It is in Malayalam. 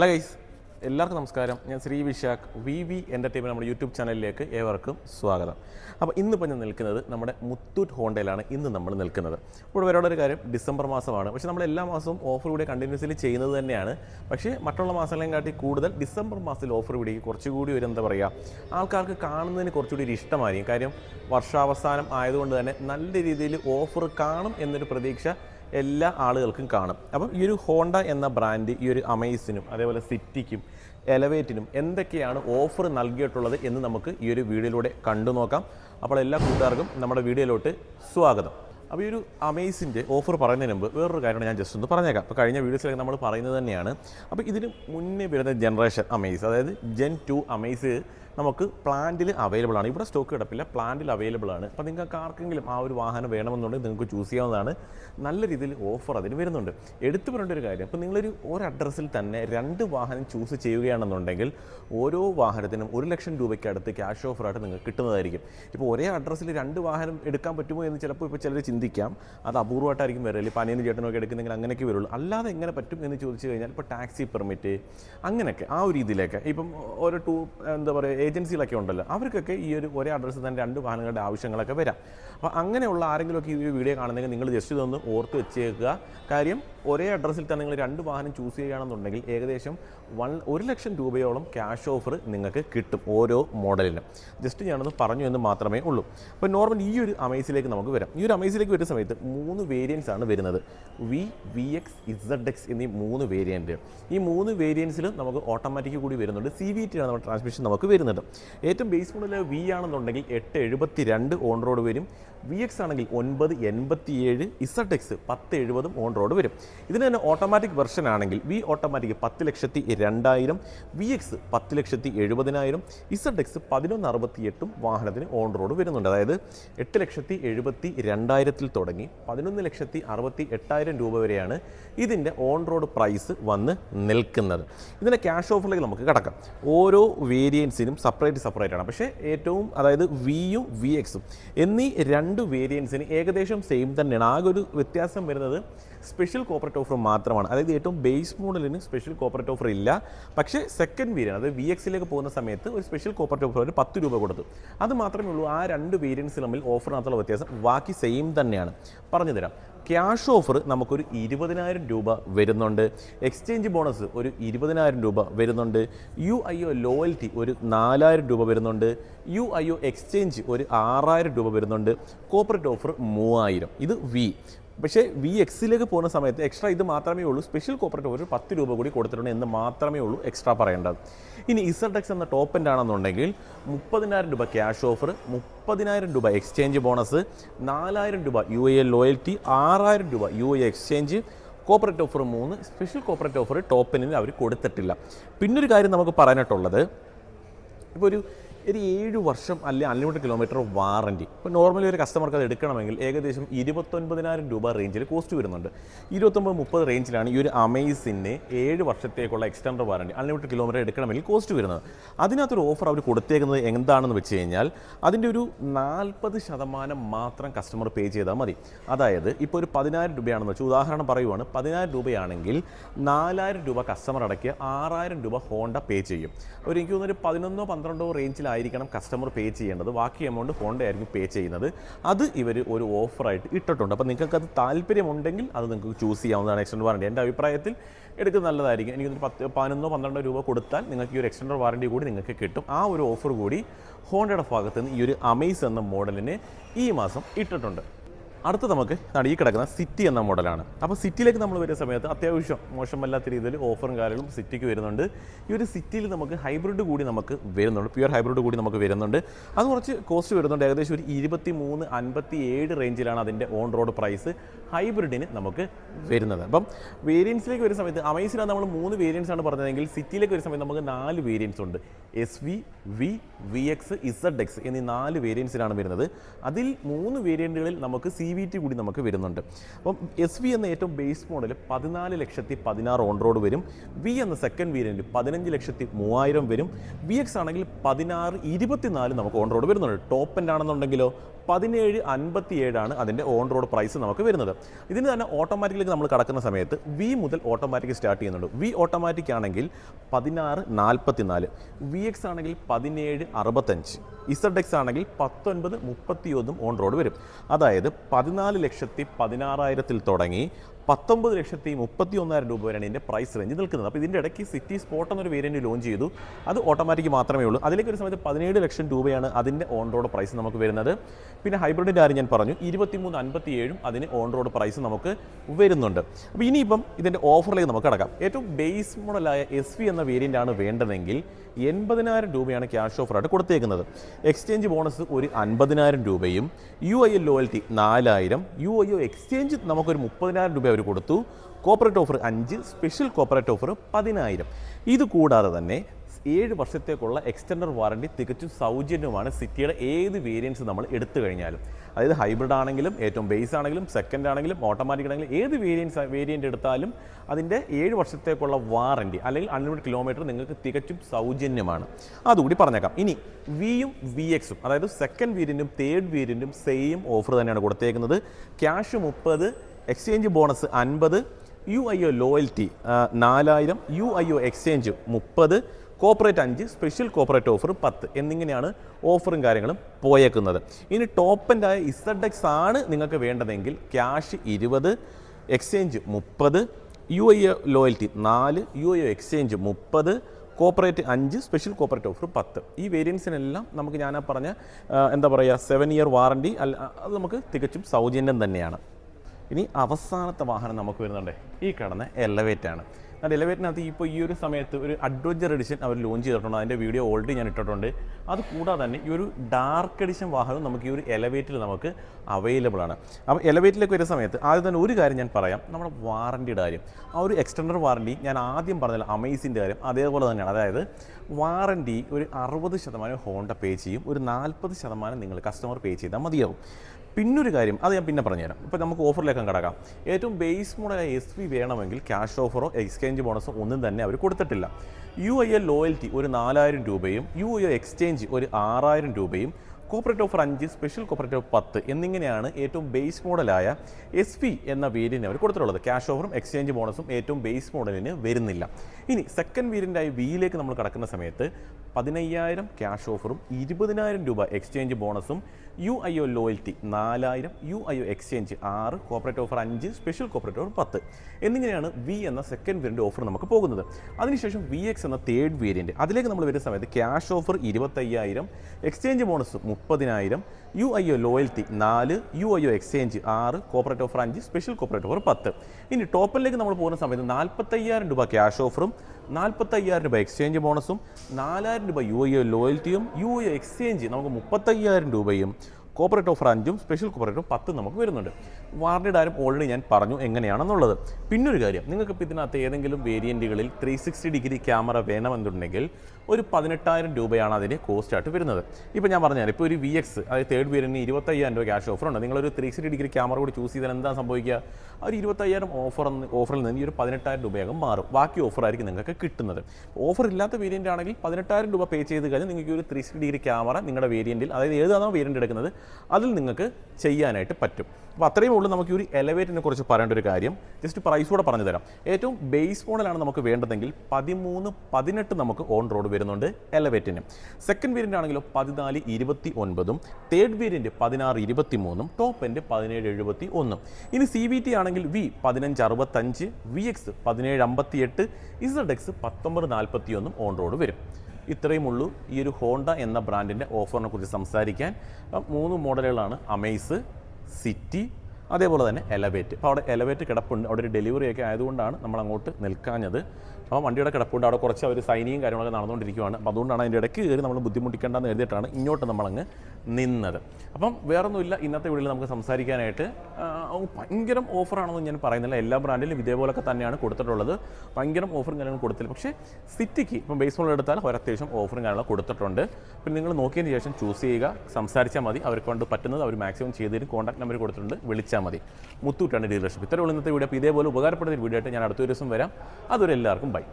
ഹലോ ഗൈസ് എല്ലാവർക്കും നമസ്കാരം. ഞാൻ Sree Vishakh. V V entertainment നമ്മുടെ യൂട്യൂബ് ചാനലിലേക്ക് ഏവർക്കും സ്വാഗതം. അപ്പോൾ ഇന്നിപ്പോൾ ഞാൻ നിൽക്കുന്നത് നമ്മുടെ മുത്തൂറ്റ് ഹോണ്ടയിലാണ് ഇന്ന് നമ്മൾ നിൽക്കുന്നത്. ഇപ്പോൾ ഒരു കാര്യം ഡിസംബർ മാസമാണ്. പക്ഷേ നമ്മൾ എല്ലാ മാസവും ഓഫർ കൂടി കണ്ടിന്യൂസ്ലി ചെയ്യുന്നത് തന്നെയാണ്. പക്ഷേ മറ്റുള്ള മാസങ്ങളെയും കാട്ടി കൂടുതൽ ഡിസംബർ മാസത്തിൽ ഓഫർ കൂടി കുറച്ചുകൂടി ഒരു എന്താ പറയുക ആൾക്കാർക്ക് കാണുന്നതിന് കുറച്ചുകൂടി ഒരു ഇഷ്ടമായിരിക്കും. കാര്യം വർഷാവസാനം ആയതുകൊണ്ട് തന്നെ നല്ല രീതിയിൽ ഓഫർ കാണും എന്നൊരു പ്രതീക്ഷ എല്ലാ ആളുകൾക്കും കാണും. അപ്പം ഈ ഒരു ഹോണ്ട എന്ന ബ്രാൻഡ് ഈ ഒരു അമേസിനും അതേപോലെ സിറ്റിക്കും എലവേറ്റിനും എന്തൊക്കെയാണ് ഓഫർ നൽകിയിട്ടുള്ളത് എന്ന് നമുക്ക് ഈ ഒരു വീഡിയോയിലൂടെ കണ്ടു നോക്കാം. അപ്പോൾ എല്ലാ കൂട്ടുകാർക്കും നമ്മുടെ വീഡിയോയിലോട്ട് സ്വാഗതം. അപ്പോൾ ഈ ഒരു അമേസിന്റെ ഓഫർ പറയുന്നതിന് മുമ്പ് വേറൊരു കാര്യമാണ് ഞാൻ ജസ്റ്റ് ഒന്ന് പറഞ്ഞേക്കാം. അപ്പോൾ കഴിഞ്ഞ വീഡിയോസിലൊക്കെ നമ്മൾ പറയുന്നത് തന്നെയാണ്. അപ്പോൾ ഇതിന് മുന്നേ വരുന്ന ജനറേഷൻ അമേസ് അതായത് ജെൻ ടു അമേസ് നമുക്ക് പ്ലാന്റിൽ അവൈലബിൾ ആണ്. ഇവിടെ സ്റ്റോക്ക് കിടപ്പില്ല. പ്ലാന്റിൽ അവൈലബിൾ ആണ്. അപ്പോൾ നിങ്ങൾക്ക് ആർക്കെങ്കിലും ആ ഒരു വാഹനം വേണമെന്നുണ്ടെങ്കിൽ നിങ്ങൾക്ക് ചൂസ് ചെയ്യാവുന്നതാണ്. നല്ല രീതിയിൽ ഓഫർ അതിന് വരുന്നുണ്ട്. എടുത്തു പറയേണ്ട ഒരു കാര്യം അപ്പോൾ നിങ്ങളൊരു ഒരു അഡ്രസ്സിൽ തന്നെ രണ്ട് വാഹനം ചൂസ് ചെയ്യുകയാണെന്നുണ്ടെങ്കിൽ ഓരോ വാഹനത്തിനും ഒരു ലക്ഷം രൂപയ്ക്ക് അടുത്ത് ക്യാഷ് ഓഫറായിട്ട് നിങ്ങൾക്ക് കിട്ടുന്നതായിരിക്കും. ഇപ്പോൾ ഒരേ അഡ്രസ്സിൽ രണ്ട് വാഹനം എടുക്കാൻ പറ്റുമോ എന്ന് ചിലപ്പോൾ ഇപ്പോൾ ചിലർ ചിന്തിക്കാം. അത് അപൂർവമായിട്ടായിരിക്കും വരൽ ഇപ്പോൾ അനിയന് ചേട്ടനൊക്കെ എടുക്കുന്നെങ്കിൽ അങ്ങനെയൊക്കെ വരുള്ളൂ. അല്ലാതെ എങ്ങനെ പറ്റും എന്ന് ചോദിച്ചു കഴിഞ്ഞാൽ ഇപ്പോൾ ടാക്സി പെർമിറ്റ് അങ്ങനെയൊക്കെ ആ ഒരു രീതിയിലേക്ക്. ഇപ്പം ഒരു ടൂ എന്താ പറയുക ഏജൻസികളൊക്കെ ഉണ്ടല്ലോ അവർക്കൊക്കെ ഈ ഒരു ഒരേ അഡ്രസ്സിൽ തന്നെ രണ്ട് വാഹനങ്ങളുടെ ആവശ്യങ്ങളൊക്കെ വരാം. അപ്പോൾ അങ്ങനെയുള്ള ആരെങ്കിലുമൊക്കെ ഈ ഒരു വീഡിയോ കാണുന്നെങ്കിൽ നിങ്ങൾ ജസ്റ്റ് ഇതൊന്ന് ഓർത്ത് വെച്ചേക്കുക. കാര്യം ഒരേ അഡ്രസ്സിൽ തന്നെ നിങ്ങൾ രണ്ട് വാഹനം ചൂസ് ചെയ്യുകയാണെന്നുണ്ടെങ്കിൽ ഏകദേശം വൺ ഒരു ലക്ഷം രൂപയോളം ക്യാഷ് ഓഫർ നിങ്ങൾക്ക് കിട്ടും ഓരോ മോഡലിനും. ജസ്റ്റ് ഞാനൊന്ന് പറഞ്ഞു എന്ന് മാത്രമേ ഉള്ളൂ. അപ്പോൾ നോർമൽ ഈ ഒരു അമേസിലേക്ക് നമുക്ക് വരാം. ഈ ഒരു അമേസിലേക്ക് വരുന്ന സമയത്ത് മൂന്ന് വേരിയൻസ് ആണ് വരുന്നത്. V V X Z X എന്നീ മൂന്ന് വേരിയന്റ് ഈ മൂന്ന് വേരിയൻസിലും നമുക്ക് ഓട്ടോമാറ്റിക് കൂടി വരുന്നുണ്ട്. സി വി ടി ആണ് നമ്മുടെ ട്രാൻസ്മിഷൻ നമുക്ക് വരുന്നത്. ഏറ്റവും ബേസ് മോഡൽ വി ആണെന്നുണ്ടെങ്കിൽ എട്ട് എഴുപത്തി രണ്ട് ഓൺ റോഡ് വരും. വി എക്സ് ആണെങ്കിൽ ഒൻപത് എൺപത്തിയേഴ് ഇസഡ് എക്സ് പത്ത് എഴുപതും ഓൺ റോഡ് വരും. ഇതിന് തന്നെ ഓട്ടോമാറ്റിക് വെർഷൻ ആണെങ്കിൽ വി ഓട്ടോമാറ്റിക് പത്ത് ലക്ഷത്തി രണ്ടായിരം വി എക്സ് പത്ത് ലക്ഷത്തി എഴുപതിനായിരം ഇസഡ് എക്സ് പതിനൊന്ന് അറുപത്തി എട്ടും വാഹനത്തിന് ഓൺ റോഡ് വരുന്നുണ്ട്. അതായത് എട്ട് ലക്ഷത്തി എഴുപത്തി രണ്ടായിരത്തിൽ തുടങ്ങി പതിനൊന്ന് ലക്ഷത്തി അറുപത്തി എട്ടായിരം രൂപ വരെയാണ് ഇതിന്റെ ഓൺ റോഡ് പ്രൈസ് വന്ന് നിൽക്കുന്നത്. ഇതിന്റെ ക്യാഷ് ഓഫറിലേക്ക് നമുക്ക് കിടക്കാം. ഓരോ വേരിയൻസിനും സെപ്പറേറ്റ് സെപ്പറേറ്റ് ആണ്. പക്ഷേ ഏറ്റവും അതായത് വിയും വി എക്സും എന്നീ രണ്ട് വേരിയൻസിന് ഏകദേശം സെയിം തന്നെയാണ്. ആകെ ഒരു വ്യത്യാസം വരുന്നത് സ്പെഷ്യൽ കോപ്പറേറ്റ് ഓഫർ മാത്രമാണ്. അതായത് ഏറ്റവും ബേസ് മോഡലിന് സ്പെഷ്യൽ കോപ്പറേറ്റ് ഓഫർ ഇല്ല. പക്ഷേ സെക്കൻഡ് വേരിയൻ അതായത് വി എക്സിലേക്ക് പോകുന്ന സമയത്ത് ഒരു സ്പെഷ്യൽ കോപ്പറേറ്റ് ഓഫർ ഒരു പത്ത് രൂപ കൊടുത്തു. അത് മാത്രമേ ഉള്ളൂ. ആ രണ്ട് വേരിയൻസ് തമ്മിൽ ഓഫറിനകത്തുള്ള വ്യത്യാസം. ബാക്കി സെയിം തന്നെയാണ്. പറഞ്ഞു തരാം ക്യാഷ് ഓഫർ നമുക്കൊരു ഇരുപതിനായിരം രൂപ വരുന്നുണ്ട്. എക്സ്ചേഞ്ച് ബോണസ് ഒരു ഇരുപതിനായിരം രൂപ വരുന്നുണ്ട്. യു ഐ ഒ ലോയൽറ്റി ഒരു നാലായിരം രൂപ വരുന്നുണ്ട്. യു ഐ ഒ എക്സ്ചേഞ്ച് ഒരു ആറായിരം രൂപ വരുന്നുണ്ട്. കോപ്പറേറ്റ് ഓഫർ മൂവായിരം. ഇത് വി. പക്ഷേ വി എക്സിലേക്ക് പോകുന്ന സമയത്ത് എക്സ്ട്രാ ഇത് മാത്രമേ ഉള്ളൂ. സ്പെഷ്യൽ കോപ്പറേറ്റ് ഒരു പത്ത് രൂപ കൂടി കൊടുത്തിട്ടുണ്ട് എന്ന് മാത്രമേ ഉള്ളൂ എക്സ്ട്രാ പറയേണ്ടത്. ഇനി ഇസഡ് എക്സ് എന്ന ടോപ്പ് ആണെന്നുണ്ടെങ്കിൽ മുപ്പതിനായിരം രൂപ ക്യാഷ് ഓഫർ മുപ്പതിനായിരം രൂപ എക്സ്ചേഞ്ച് ബോണസ് നാലായിരം രൂപ യു എ ലോയൽറ്റി ആറായിരം രൂപ U A exchange corporate offer മൂന്ന് സ്പെഷ്യൽ കോപ്പറേറ്റ് ഓഫർ ടോപ്പിന് അവർ കൊടുത്തിട്ടില്ല. പിന്നൊരു കാര്യം നമുക്ക് പറയാനായിട്ടുള്ളത് ഇപ്പോൾ ഒരു ഒരു ഏഴ് വർഷം അല്ലെ അൺലിമിറ്റഡ് കിലോമീറ്റർ വാറന്റി ഇപ്പോൾ നോർമലി ഒരു കസ്റ്റമർക്ക് അത് എടുക്കണമെങ്കിൽ ഏകദേശം ഇരുപത്തൊൻപതിനായിരം രൂപ റേഞ്ചിൽ കോസ്റ്റ് വരുന്നുണ്ട്. ഇരുപത്തൊമ്പത് മുപ്പത് റേഞ്ചിലാണ് ഈ ഒരു അമേസിന്റെ ഏഴ് വർഷത്തേക്കുള്ള എക്സ്റ്റൻഡർ വാറന്റി അൺലിമിറ്റഡ് കിലോമീറ്റർ എടുക്കണമെങ്കിൽ കോസ്റ്റ് വരുന്നത്. അതിനകത്തൊരു ഓഫർ അവർ കൊടുത്തേക്കുന്നത് എന്താണെന്ന് വെച്ച് കഴിഞ്ഞാൽ അതിന്റെ ഒരു നാൽപ്പത് ശതമാനം മാത്രം കസ്റ്റമർ പേ ചെയ്താൽ മതി. അതായത് ഇപ്പോൾ ഒരു പതിനായിരം രൂപയാണെന്ന് വെച്ചാൽ ഉദാഹരണം പറയുവാണ്. പതിനായിരം രൂപയാണെങ്കിൽ നാലായിരം രൂപ കസ്റ്റമർ അടയ്ക്കുക ആറായിരം രൂപ ഹോണ്ട പേ ചെയ്യും. ഒരു എനിക്ക് തോന്നുന്നു ഒരു പതിനൊന്നോ പന്ത്രണ്ടോ റേഞ്ചിലായിരിക്കണം കസ്റ്റമർ പേ ചെയ്യേണ്ടത്. ബാക്കി എമൗണ്ട് ഹോണ്ട ആയിരിക്കും പേ ചെയ്യുന്നത്. അത് ഇവർ ഒരു ഓഫറായിട്ട് ഇട്ടിട്ടുണ്ട്. അപ്പോൾ നിങ്ങൾക്ക് അത് താല്പര്യമുണ്ടെങ്കിൽ അത് നിങ്ങൾക്ക് ചൂസ് ചെയ്യാവുന്നതാണ് എക്സ്റ്റൻഡ് വാറണ്ടി എന്റെ അഭിപ്രായത്തിൽ എടുക്കുന്നത് നല്ലതായിരിക്കും. എനിക്ക് പത്ത് പതിനൊന്നോ പന്ത്രണ്ടോ രൂപ കൊടുത്താൽ നിങ്ങൾക്ക് ഈ ഒരു എക്സ്റ്റൻഡർ വാറണ്ടി കൂടി നിങ്ങൾക്ക് കിട്ടും. ആ ഒരു ഓഫർ കൂടി ഹോണ്ടയുടെ ഭാഗത്ത് നിന്ന് ഈ ഒരു അമേസ് എന്ന മോഡലിന് ഈ മാസം ഇട്ടിട്ടുണ്ട്. അടുത്ത നമുക്ക് ഈ കിടക്കുന്ന സിറ്റി എന്ന മോഡലാണ്. അപ്പോൾ സിറ്റിയിലേക്ക് നമ്മൾ വരുന്ന സമയത്ത് അത്യാവശ്യം മോശമല്ലാത്ത രീതിയിൽ ഓഫറും കാര്യങ്ങളും സിറ്റിക്ക് വരുന്നുണ്ട്. ഈ ഒരു സിറ്റിയിൽ നമുക്ക് ഹൈബ്രിഡ് കൂടി നമുക്ക് വരുന്നുണ്ട്. പ്യുവർ ഹൈബ്രിഡ് കൂടി നമുക്ക് വരുന്നുണ്ട്. അത് കുറച്ച് കോസ്റ്റ് വരുന്നുണ്ട്. ഏകദേശം ഒരു ഇരുപത്തി മൂന്ന് അൻപത്തി ഏഴ് റേഞ്ചിലാണ് അതിന്റെ ഓൺ റോഡ് പ്രൈസ്. ഹൈബ്രിഡിന് നമുക്ക് വരുന്നത്. അപ്പം വേരിയൻസിലേക്ക് വരുന്ന സമയത്ത് അമേസിനകത്ത് നമ്മൾ മൂന്ന് വേരിയൻസ് ആണ് പറഞ്ഞതെങ്കിൽ സിറ്റിയിലേക്ക് വരുന്ന സമയത്ത് നമുക്ക് നാല് വേരിയൻസ് ഉണ്ട്. S V V V X Z X എന്നീ നാല് വേരിയൻസിലാണ് വരുന്നത്. അതിൽ മൂന്ന് വേരിയന്റുകളിൽ നമുക്ക് സി വി ടി കൂടി നമുക്ക് വരുന്നുണ്ട്. അപ്പം എസ് വി എന്ന ഏറ്റവും ബേസ് മോഡൽ പതിനാല് ലക്ഷത്തി പതിനാറ് ഓൺ റോഡ് വരും. വി എന്ന സെക്കൻഡ് വേരിയന്റ് പതിനഞ്ച് ലക്ഷത്തി മൂവായിരം വരും. വി എക്സ് ആണെങ്കിൽ പതിനാറ് ഇരുപത്തിനാല് നമുക്ക് ഓൺ റോഡ് വരുന്നുണ്ട്. ടോപ്പ് എൻഡ് ആണെന്നുണ്ടെങ്കിലോ പതിനേഴ് അൻപത്തി ഏഴാണ് അതിന്റെ ഓൺ റോഡ് പ്രൈസ് നമുക്ക് വരുന്നത്. ഇതിന് തന്നെ ഓട്ടോമാറ്റിക്കിലേക്ക് നമ്മൾ കടക്കുന്ന സമയത്ത് വി മുതൽ ഓട്ടോമാറ്റിക് സ്റ്റാർട്ട് ചെയ്യുന്നുണ്ട്. വി ഓട്ടോമാറ്റിക് ആണെങ്കിൽ പതിനാറ് നാൽപ്പത്തി നാല് വി എക്സ് ആണെങ്കിൽ പതിനേഴ് അറുപത്തഞ്ച്. ഇസഡ് എക്സ് ആണെങ്കിൽ പത്തൊൻപത് മുപ്പത്തിയൊന്നും ഓൺ റോഡ് വരും. അതായത് പതിനാല് ലക്ഷത്തി പതിനാറായിരത്തിൽ തുടങ്ങി പത്തൊമ്പത് ലക്ഷത്തി മുപ്പത്തി ഒന്നായിരം രൂപ വരെയാണ് ഇതിന്റെ പ്രൈസ് റേഞ്ച് നിൽക്കുന്നത്. അപ്പോൾ ഇതിന്റെ ഇടയ്ക്ക് സിറ്റി സ്പോട്ട് എന്നൊരു വേരിയന്റ് ലോഞ്ച് ചെയ്തു. അത് ഓട്ടോമാറ്റിക് മാത്രമേ ഉള്ളൂ. അതിലേക്ക് ഒരു സമയത്ത് പതിനേഴ് ലക്ഷം രൂപയാണ് അതിന്റെ ഓൺ റോഡ് പ്രൈസ് നമുക്ക് വരുന്നത്. പിന്നെ ഹൈബ്രിഡിന്റെ കാര്യം ഞാൻ പറഞ്ഞു. ഇരുപത്തിമൂന്ന് അൻപത്തി ഏഴും അതിന് ഓൺ റോഡ് പ്രൈസ് നമുക്ക് വരുന്നുണ്ട്. അപ്പോൾ ഇനിയിപ്പം ഇതിന്റെ ഓഫറിലേക്ക് നമുക്ക് കിടക്കാം. ഏറ്റവും ബേസ് മോഡലായ എസ് വി എന്ന വേരിയന്റ് ആണ് വേണ്ടതെങ്കിൽ എൺപതിനായിരം രൂപയാണ് ക്യാഷ് ഓഫറായിട്ട് കൊടുത്തേക്കുന്നത്. എക്സ്ചേഞ്ച് ബോണസ് ഒരു അൻപതിനായിരം രൂപയും യു ഐ എൽ ലോയൽറ്റി നാലായിരം. യു ഐ ഒ എക്സ്ചേഞ്ച് നമുക്കൊരു മുപ്പതിനായിരം രൂപ അവർ കൊടുത്തു. കോപ്പറേറ്റ് ഓഫർ അഞ്ച് സ്പെഷ്യൽ കോപ്പറേറ്റ് ഓഫർ പതിനായിരം. ഇത് കൂടാതെ തന്നെ ഏഴ് വർഷത്തേക്കുള്ള എക്സ്റ്റൻഡർ വാറണ്ടി തികച്ചും സൗജന്യമാണ് സിറ്റിയുടെ ഏത് വേരിയൻസ് നമ്മൾ എടുത്തു കഴിഞ്ഞാലും. അതായത് ഹൈബ്രിഡ് ആണെങ്കിലും ഏറ്റവും ബേസ് ആണെങ്കിലും സെക്കൻഡ് ആണെങ്കിലും ഓട്ടോമാറ്റിക് ആണെങ്കിലും ഏത് വേരിയൻസ് വേരിയന്റ് എടുത്താലും അതിന്റെ ഏഴ് വർഷത്തേക്കുള്ള വാറണ്ടി അല്ലെങ്കിൽ അൺലിമിറ്റഡ് കിലോമീറ്റർ നിങ്ങൾക്ക് തികച്ചും സൗജന്യമാണ്. അതുകൂടി പറഞ്ഞേക്കാം. ഇനി വിയും വി എക്സും അതായത് സെക്കൻഡ് വേരിയന്റും തേർഡ് വേരിയന്റും സെയിം ഓഫർ തന്നെയാണ് കൊടുത്തേക്കുന്നത്. ക്യാഷ് മുപ്പത് എക്സ്ചേഞ്ച് ബോണസ് അൻപത് യു ഐ ഒ ലോയൽറ്റി നാലായിരം യു ഐ ഒ എക്സ്ചേഞ്ച് മുപ്പത് കോപ്പറേറ്റ് അഞ്ച് സ്പെഷ്യൽ കോപ്പറേറ്റ് ഓഫർ പത്ത് എന്നിങ്ങനെയാണ് ഓഫറും കാര്യങ്ങളും പോയേക്കുന്നത്. ഇനി ടോപ്പ് ഇസഡ് എക്സ് ആണ് നിങ്ങൾക്ക് വേണ്ടതെങ്കിൽ ക്യാഷ് ഇരുപത് എക്സ്ചേഞ്ച് മുപ്പത് യു ഐ ഒ ലോയൽറ്റി നാല് യു ഐ ഒ എക്സ്ചേഞ്ച് മുപ്പത് കോപ്പറേറ്റ് അഞ്ച് സ്പെഷ്യൽ കോപ്പറേറ്റ് ഓഫർ പത്ത്. ഈ വേരിയൻസിനെല്ലാം നമുക്ക് ഞാൻ പറഞ്ഞ എന്താ പറയുക സെവൻ ഇയർ വാറണ്ടി അല്ല അത് നമുക്ക് തികച്ചും സൗജന്യം തന്നെയാണ്. ഇനി അവസാനത്തെ വാഹനം നമുക്ക് വരുന്നുണ്ട്. ഈ കിടന്ന എലവേറ്റ് ആണ്. അത് എലവേറ്റിനകത്ത് ഇപ്പോൾ ഈ ഒരു സമയത്ത് ഒരു അഡ്വഞ്ചർ എഡിഷൻ അവർ ലോഞ്ച് ചെയ്തിട്ടുണ്ട്. അതിന്റെ വീഡിയോ ഓൾറെഡി ഞാൻ ഇട്ടിട്ടുണ്ട്. അത് കൂടാതെ തന്നെ ഈ ഒരു ഡാർക്ക് എഡിഷൻ വാഹനം നമുക്ക് ഈ ഒരു എലവേറ്റിൽ നമുക്ക് അവൈലബിൾ ആണ്. അപ്പോൾ എലവേറ്റിലേക്ക് വരുന്ന സമയത്ത് ആദ്യം തന്നെ ഒരു കാര്യം ഞാൻ പറയാം. നമ്മുടെ വാറണ്ടിയുടെ കാര്യം. ആ ഒരു എക്സ്റ്റൻഡർ വാറണ്ടി ഞാൻ ആദ്യം പറഞ്ഞാൽ അമേസിന്റെ കാര്യം അതേപോലെ തന്നെയാണ്. അതായത് വാറണ്ടി ഒരു അറുപത് ശതമാനം ഹോണ്ട പേ ചെയ്യും. ഒരു നാൽപ്പത് ശതമാനം നിങ്ങൾ കസ്റ്റമർ പേ ചെയ്താൽ മതിയാവും. പിന്നൊരു കാര്യം അത് ഞാൻ പിന്നെ പറഞ്ഞുതരാം. ഇപ്പോൾ നമുക്ക് ഓഫറിലേക്ക് കിടക്കാം. ഏറ്റവും ബേസ് മോഡൽ എസ് വി വേണമെങ്കിൽ ക്യാഷ് ഓഫറോ എക്സ്ചേഞ്ച് ബോണസോ ഒന്നും തന്നെ അവർ കൊടുത്തിട്ടില്ല. യു ഐ എൽ ലോയൽറ്റി ഒരു നാലായിരം രൂപയും യു ഐ എ എക്സ്ചേഞ്ച് ഒരു ആറായിരം രൂപയും കോപ്പറേറ്റ് ഓഫർ അഞ്ച് സ്പെഷ്യൽ കോപ്പറേറ്റ് ഓഫ് പത്ത് എന്നിങ്ങനെയാണ് ഏറ്റവും ബേസ് മോഡലായ എസ് പി എന്ന വേരിയന്റ് അവർ കൊടുത്തിട്ടുള്ളത്. ക്യാഷ് ഓഫറും എക്സ്ചേഞ്ച് ബോണസും ഏറ്റവും ബേസ് മോഡലിന് വരുന്നില്ല. ഇനി സെക്കൻഡ് വേരിയന്റായ വിയിലേക്ക് നമ്മൾ കടക്കുന്ന സമയത്ത് പതിനയ്യായിരം ക്യാഷ് ഓഫറും ഇരുപതിനായിരം രൂപ എക്സ്ചേഞ്ച് ബോണസും യു ഐ ഒ ലോയൽറ്റി നാലായിരം യു ഐ ഒ എക്സ്ചേഞ്ച് ആറ് കോപ്പറേറ്റ് ഓഫർ അഞ്ച് സ്പെഷ്യൽ കോപ്പറേറ്റ് ഓഫർ പത്ത്. എന്നിങ്ങനെയാണ് വി എന്ന സെക്കൻഡ് വേരിയന്റ് ഓഫർ നമുക്ക് പോകുന്നത്. അതിനുശേഷം വി എക്സ് എന്ന തേർഡ് വേരിയന്റ് അതിലേക്ക് നമ്മൾ വരുന്ന സമയത്ത് ക്യാഷ് ഓഫർ ഇരുപത്തയ്യായിരം എക്സ്ചേഞ്ച് ബോണസ് മുപ്പതിനായിരം യു ഐ ഒ ലോയൽറ്റി നാല് യു ഐ ഒ എക്സ്ചേഞ്ച് ആറ് കോപ്പറേറ്റ് ഓഫർ അഞ്ച് സ്പെഷ്യൽ കോപ്പറേറ്റ് ഓഫർ പത്ത്. ഇനി ടോപ്പിലേക്ക് നമ്മൾ പോകുന്ന സമയത്ത് നാൽപ്പത്തയ്യായിരം രൂപ ക്യാഷ് ഓഫറും നാൽപ്പത്തയ്യായിരം രൂപ എക്സ്ചേഞ്ച് ബോണസും നാലായിരം രൂപ യു ഒ ലോയൽറ്റിയും യു ഐ എക്സ്ചേഞ്ച് നമുക്ക് മുപ്പത്തയ്യായിരം രൂപയും കോപ്പറേറ്റ് ഓഫർ അഞ്ചും സ്പെഷ്യൽ കോപ്പറേറ്റ് പത്തും നമുക്ക് വരുന്നുണ്ട്. വാറണ്ടിയുടെ ആരും ഓൾറെഡി ഞാൻ പറഞ്ഞു എങ്ങനെയാണെന്നുള്ളത്. പിന്നൊരു കാര്യം നിങ്ങൾക്ക് ഇപ്പോൾ ഇതിനകത്ത് ഏതെങ്കിലും വേരിയന്റുകളിൽ ത്രീ സിക്സ്റ്റി ഡിഗ്രി ക്യാമറ വേണമെന്നുണ്ടെങ്കിൽ ഒരു പതിനെട്ടായിരം രൂപയാണ് അതിന്റെ കോസ്റ്റ് ആയിട്ട് വരുന്നത്. ഇപ്പോൾ ഞാൻ പറഞ്ഞാൽ ഇപ്പോൾ ഒരു വി എക്സ് അതായത് തേർഡ് വേരിയന്റിന് ഇരുപത്തയ്യായിരം രൂപ ക്യാഷ് ഉണ്ട്. നിങ്ങളൊരു ത്രീ സിക്സ്റ്റി ഡിഗ്രി ക്യാമറ കൂടി ചൂസ് ചെയ്താൽ എന്താ സംഭവിക്കുക? ഒരു ഇരുപത്തയ്യായിരം ഓഫർ ഓഫറിൽ നിന്ന് ഈ ഒരു പതിനെട്ടായിരം രൂപയാകും മാറും. ബാക്കി ഓഫർ ആയിരിക്കും നിങ്ങൾക്ക് കിട്ടുന്നത്. ഓഫർ ഇല്ലാത്ത വേരിയന്റ് ആണെങ്കിൽ പതിനെട്ടായിരം രൂപ പേ ചെയ്ത് കഴിഞ്ഞാൽ നിങ്ങൾക്ക് ഒരു ത്രീ സിക്സ്റ്റി ഡിഗ്രി ക്യാമറ നിങ്ങളുടെ വേരിയന്റിൽ അതായത് ഏതാണോ വേരിയന്റ് എടുക്കുന്നത് അതിൽ നിങ്ങൾക്ക് ചെയ്യാനായിട്ട് പറ്റും. അപ്പോൾ അത്രയും ഉള്ളൂ നമുക്ക് ഒരു എലവേറ്റിനെ കുറിച്ച് പറയേണ്ട ഒരു കാര്യം ജസ്റ്റ് പ്രൈസ് കൂടെ പറഞ്ഞു തരാം. ഏറ്റവും ബേസ് മോഡലാണ് നമുക്ക് വേണ്ടതെങ്കിൽ പതിമൂന്ന് പതിനെട്ട് നമുക്ക് ഓൺ റോഡ് വരുന്നുണ്ട് എലവേറ്റിന് സെക്കൻഡ് വേരിയന്റ് ആണെങ്കിലും പതിനാല് ഇരുപത്തി ഒൻപതും തേർഡ് വേരിയന്റ് പതിനാറ് ഇരുപത്തി മൂന്നും ടോപ്പ് എന്റെ പതിനേഴ് എഴുപത്തി ഒന്നും ഇനി സി വി ടി ആണെങ്കിൽ വി പതിനഞ്ച് അറുപത്തഞ്ച്. വി എക്സ് പതിനേഴ് അമ്പത്തി എട്ട് ഇസഡ് എക്സ് പത്തൊമ്പത് നാൽപ്പത്തി ഒന്നും ഓൺ റോഡ് വരും. ഇത്രയും ഉള്ളൂ ഈ ഒരു ഹോണ്ട എന്ന ബ്രാൻഡിന്റെ ഓഫറിനെ കുറിച്ച് സംസാരിക്കാൻ. മൂന്ന് മോഡലുകളാണ് അമേസ് സിറ്റി അതേപോലെ തന്നെ എലവേറ്റ്. അപ്പോൾ അവിടെ എലവേറ്റ് കിടപ്പുണ്ട്. അവിടെ ഒരു ഡെലിവറി ഒക്കെ ആയതുകൊണ്ടാണ് നമ്മൾ അങ്ങോട്ട് നിൽക്കാഞ്ഞത്. അപ്പോൾ വണ്ടിയുടെ കിടപ്പുണ്ട്. അവിടെ കുറച്ച് അവർ സൈനിയും കാര്യങ്ങളൊക്കെ നടന്നുകൊണ്ടിരിക്കുകയാണ് അപ്പോൾ അതുകൊണ്ടാണ് അതിന്റെ ഇടയ്ക്ക് കയറി നമ്മൾ ബുദ്ധിമുട്ടിക്കേണ്ടെന്ന് എഴുതിയിട്ടാണ് ഇങ്ങോട്ട് നമ്മളങ്ങ് നിന്നത്. അപ്പം വേറൊന്നുമില്ല ഇന്നത്തെ വീഡിയോയിൽ നമുക്ക് സംസാരിക്കാനായിട്ട് ഭയങ്കര ഓഫറാണെന്ന് ഞാൻ പറയുന്നില്ല. എല്ലാ ബ്രാൻഡിലും ഇതേപോലൊക്കെ തന്നെയാണ് കൊടുത്തിട്ടുള്ളത്. ഭയങ്കര ഓഫറും കാര്യങ്ങളും കൊടുത്തില്ല. പക്ഷേ സിറ്റിക്ക് ഇപ്പം ബേസ്ബോൾ എടുത്താൽ ഒരു അത്യാവശ്യം ഓഫറും കാര്യങ്ങളും കൊടുത്തിട്ടുണ്ട്. പിന്നെ നിങ്ങൾ നോക്കിയതിന് ശേഷം ചൂസ് ചെയ്യുക സംസാരിച്ചാൽ മതി. അവർക്ക് കൊണ്ട് പറ്റുന്നത് അവർ മാക്സിമം ചെയ്ത് തരും. കോൺടാക്ട് നമ്പർ കൊടുത്തിട്ടുണ്ട് വിളിച്ചാൽ മതി. മുത്തൂട്ടാണ് ഡീലർഷിപ്പ് ഇത്രയുള്ള ഇന്നത്തെ വീഡിയോ. അപ്പോൾ ഇതേപോലെ ഉപകാരപ്പെടുന്ന വീഡിയോ ആയിട്ട് ഞാൻ അടുത്ത ദിവസം വരാം. അതുവരെ എല്ലാവർക്കും ബൈ